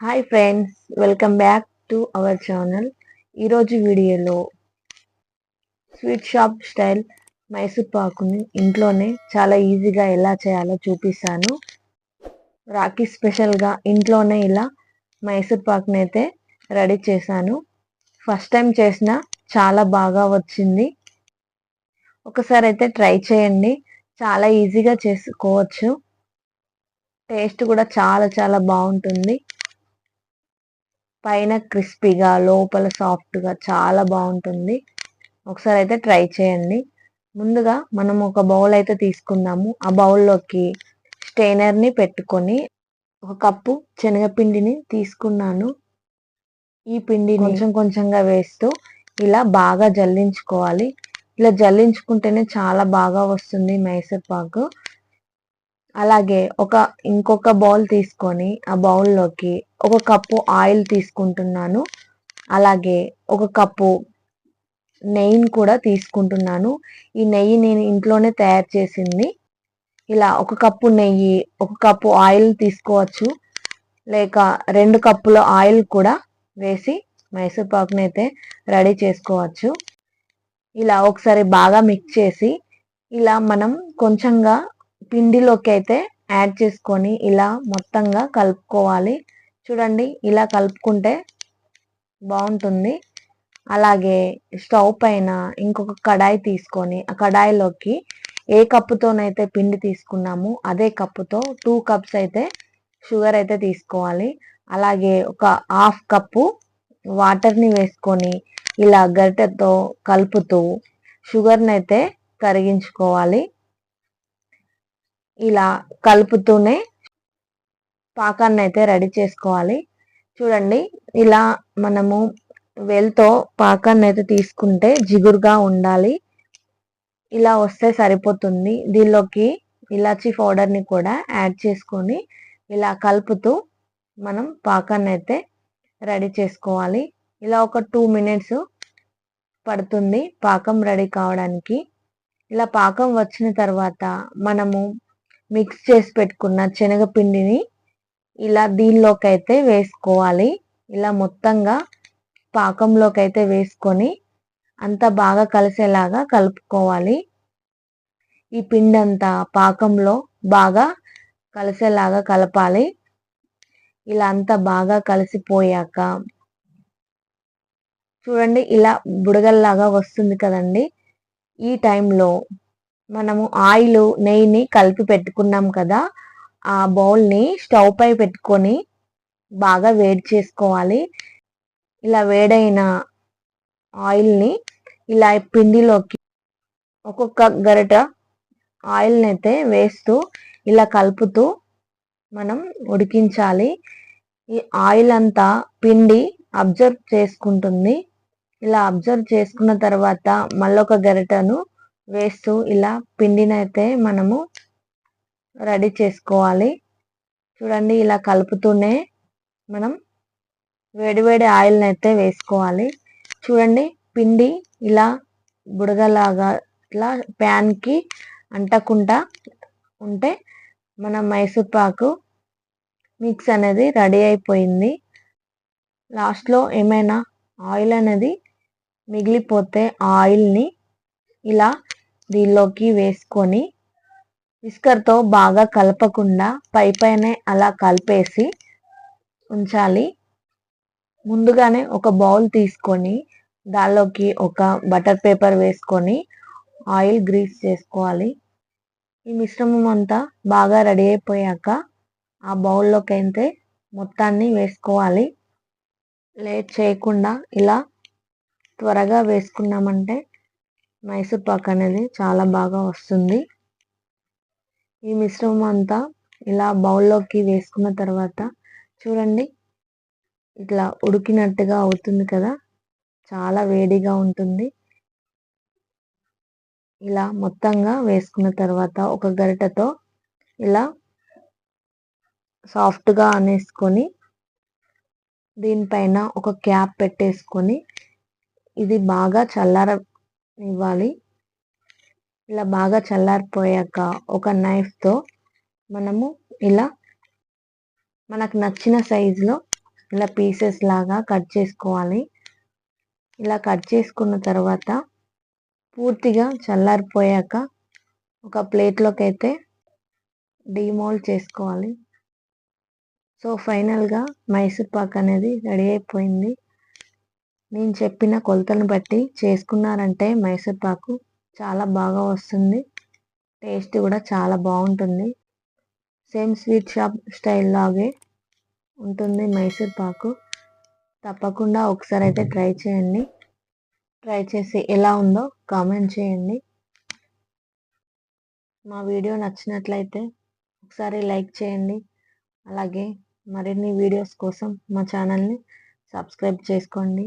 Hi friends welcome back to our channel ఈరోజు వీడియోలో sweet shop style Mysore పాకుని ఇంట్లోనే చాలా ఈజీగా ఎలా చేయాలో చూపిస్తాను. రాఖీ స్పెషల్గా ఇంట్లోనే ఇలా మైసూర్ పాకుని అయితే రెడీ చేశాను. ఫస్ట్ టైం చేసిన చాలా బాగా వచ్చింది. ఒకసారి అయితే ట్రై చేయండి. చాలా ఈజీగా చేసుకోవచ్చు. టేస్ట్ కూడా చాలా చాలా బాగుంటుంది. పైన క్రిస్పీగా లోపల సాఫ్ట్గా చాలా బాగుంటుంది. ఒకసారి అయితే ట్రై చేయండి. ముందుగా మనం ఒక బౌల్ అయితే తీసుకుందాము. ఆ బౌల్లోకి స్టెయినర్ని పెట్టుకొని ఒక కప్పు శనగపిండిని తీసుకున్నాను. ఈ పిండి కొంచెం కొంచెంగా వేస్తూ ఇలా బాగా జల్లించుకోవాలి. ఇలా జల్లించుకుంటేనే చాలా బాగా వస్తుంది మైసూర్ పాకు. అలాగే ఒక ఇంకొక బౌల్ తీసుకొని ఆ బౌల్లోకి ఒక కప్పు ఆయిల్ తీసుకుంటున్నాను. అలాగే ఒక కప్పు నెయ్యిని కూడా తీసుకుంటున్నాను. ఈ నెయ్యి నేను ఇంట్లోనే తయారు చేసింది. ఇలా ఒక కప్పు నెయ్యి ఒక కప్పు ఆయిల్ తీసుకోవచ్చు. లేక రెండు కప్పుల ఆయిల్ కూడా వేసి మైసూర్పాకుని అయితే రెడీ చేసుకోవచ్చు. ఇలా ఒకసారి బాగా మిక్స్ చేసి ఇలా మనం కొంచెంగా పిండిలోకి అయితే యాడ్ చేసుకొని ఇలా మొత్తంగా కలుపుకోవాలి. చూడండి ఇలా కలుపుకుంటే బాగుంటుంది. అలాగే స్టవ్ పైన ఇంకొక కడాయి తీసుకొని ఆ కడాయిలోకి ఏ కప్పుతోనైతే పిండి తీసుకున్నామో అదే కప్పుతో టూ కప్స్ అయితే షుగర్ అయితే తీసుకోవాలి. అలాగే ఒక హాఫ్ కప్పు వాటర్ని వేసుకొని ఇలా గరిటెతో కలుపుతూ షుగర్ని అయితే కరిగించుకోవాలి. ఇలా కలుపుతూనే పాకాన్ని అయితే రెడీ చేసుకోవాలి. చూడండి ఇలా మనము వెల్తో పాకాన్ని అయితే తీసుకుంటే జిగురుగా ఉండాలి. ఇలా వస్తే సరిపోతుంది. దీనిలోకి ఇలాచీ పౌడర్ని కూడా యాడ్ చేసుకొని ఇలా కలుపుతూ మనం పాకాన్ని అయితే రెడీ చేసుకోవాలి. ఇలా ఒక టూ మినిట్స్ పడుతుంది పాకం రెడీ కావడానికి. ఇలా పాకం వచ్చిన తర్వాత మనము మిక్స్ చేసి పెట్టుకున్న శనగపిండిని ఇలా దీనిలోకి అయితే వేసుకోవాలి. ఇలా మొత్తంగా పాకంలోకి అయితే వేసుకొని అంతా బాగా కలిసేలాగా కలుపుకోవాలి. ఈ పిండి అంతా పాకంలో బాగా కలిసేలాగా కలపాలి. ఇలా అంతా బాగా కలిసిపోయాక చూడండి ఇలా బుడగల్లాగా వస్తుంది కదండి. ఈ టైంలో మనము ఆయిల్ నెయ్యిని కలిపి పెట్టుకున్నాం కదా ఆ బౌల్ని స్టవ్ పై పెట్టుకొని బాగా వేడి చేసుకోవాలి. ఇలా వేడైన ఆయిల్ని ఇలా పిండిలోకి ఒక్కొక్క గరిట ఆయిల్ని అయితే వేస్తూ ఇలా కలుపుతూ మనం ఉడికించాలి. ఈ ఆయిల్ అంతా పిండి అబ్జర్వ్ చేసుకుంటుంది. ఇలా అబ్జర్వ్ చేసుకున్న తర్వాత మళ్ళొక గరిటను వేస్తూ ఇలా పిండినైతే మనము రెడీ చేసుకోవాలి. చూడండి ఇలా కలుపుతూనే మనం వేడివేడి ఆయిల్ని అయితే వేసుకోవాలి. చూడండి పిండి ఇలా బుడగలాగా ఇట్లా ప్యాన్కి అంటకుండా ఉంటే మన మైసూర్పాకు మిక్స్ అనేది రెడీ అయిపోయింది. లాస్ట్లో ఏమైనా ఆయిల్ అనేది మిగిలిపోతే ఆయిల్ని ఇలా దీనిలోకి వేసుకొని విస్కర్తో బాగా కలపకుండా పై పైనే అలా కలిపేసి ఉంచాలి. ముందుగానే ఒక బౌల్ తీసుకొని దానిలోకి ఒక బటర్ పేపర్ వేసుకొని ఆయిల్ గ్రీస్ చేసుకోవాలి. ఈ మిశ్రమం అంతా బాగా రెడీ అయిపోయాక ఆ బౌల్లోకి అయితే మొత్తాన్ని వేసుకోవాలి. లేట్ చేయకుండా ఇలా త్వరగా వేసుకున్నామంటే మైసూర్ పాక్ అనేది చాలా బాగా వస్తుంది. ఈ మిశ్రమం అంతా ఇలా బౌల్లోకి వేసుకున్న తర్వాత చూడండి ఇట్లా ఉడికినట్టుగా అవుతుంది కదా? చాలా వేడిగా ఉంటుంది. ఇలా మొత్తంగా వేసుకున్న తర్వాత ఒక గరిటతో ఇలా సాఫ్ట్గా అనేసుకొని దీనిపైన ఒక క్యాప్ పెట్టేసుకొని ఇది బాగా చల్లార ఇవ్వాలి. ఇలా బాగా చల్లారిపోయాక ఒక నైఫ్తో మనము ఇలా మనకు నచ్చిన సైజులో ఇలా పీసెస్ లాగా కట్ చేసుకోవాలి. ఇలా కట్ చేసుకున్న తర్వాత పూర్తిగా చల్లారిపోయాక ఒక ప్లేట్లోకి అయితే డీమోల్డ్ చేసుకోవాలి. సో ఫైనల్గా మైసూర్ పాక్ అనేది రెడీ అయిపోయింది. నేను చెప్పిన కొలతలను బట్టి చేసుకున్నారంటే మైసూర్ పాకు చాలా బాగా వస్తుంది. టేస్ట్ కూడా చాలా బాగుంటుంది. సేమ్ స్వీట్ షాప్ స్టైల్ లాగే ఉంటుంది మైసూర్ పాకు. తప్పకుండా ఒకసారి అయితే ట్రై చేయండి. ట్రై చేసి ఎలా ఉందో కామెంట్ చేయండి. మా వీడియో నచ్చినట్లయితే ఒకసారి లైక్ చేయండి. అలాగే మరిన్ని వీడియోస్ కోసం మా ఛానల్ని సబ్స్క్రైబ్ చేసుకోండి.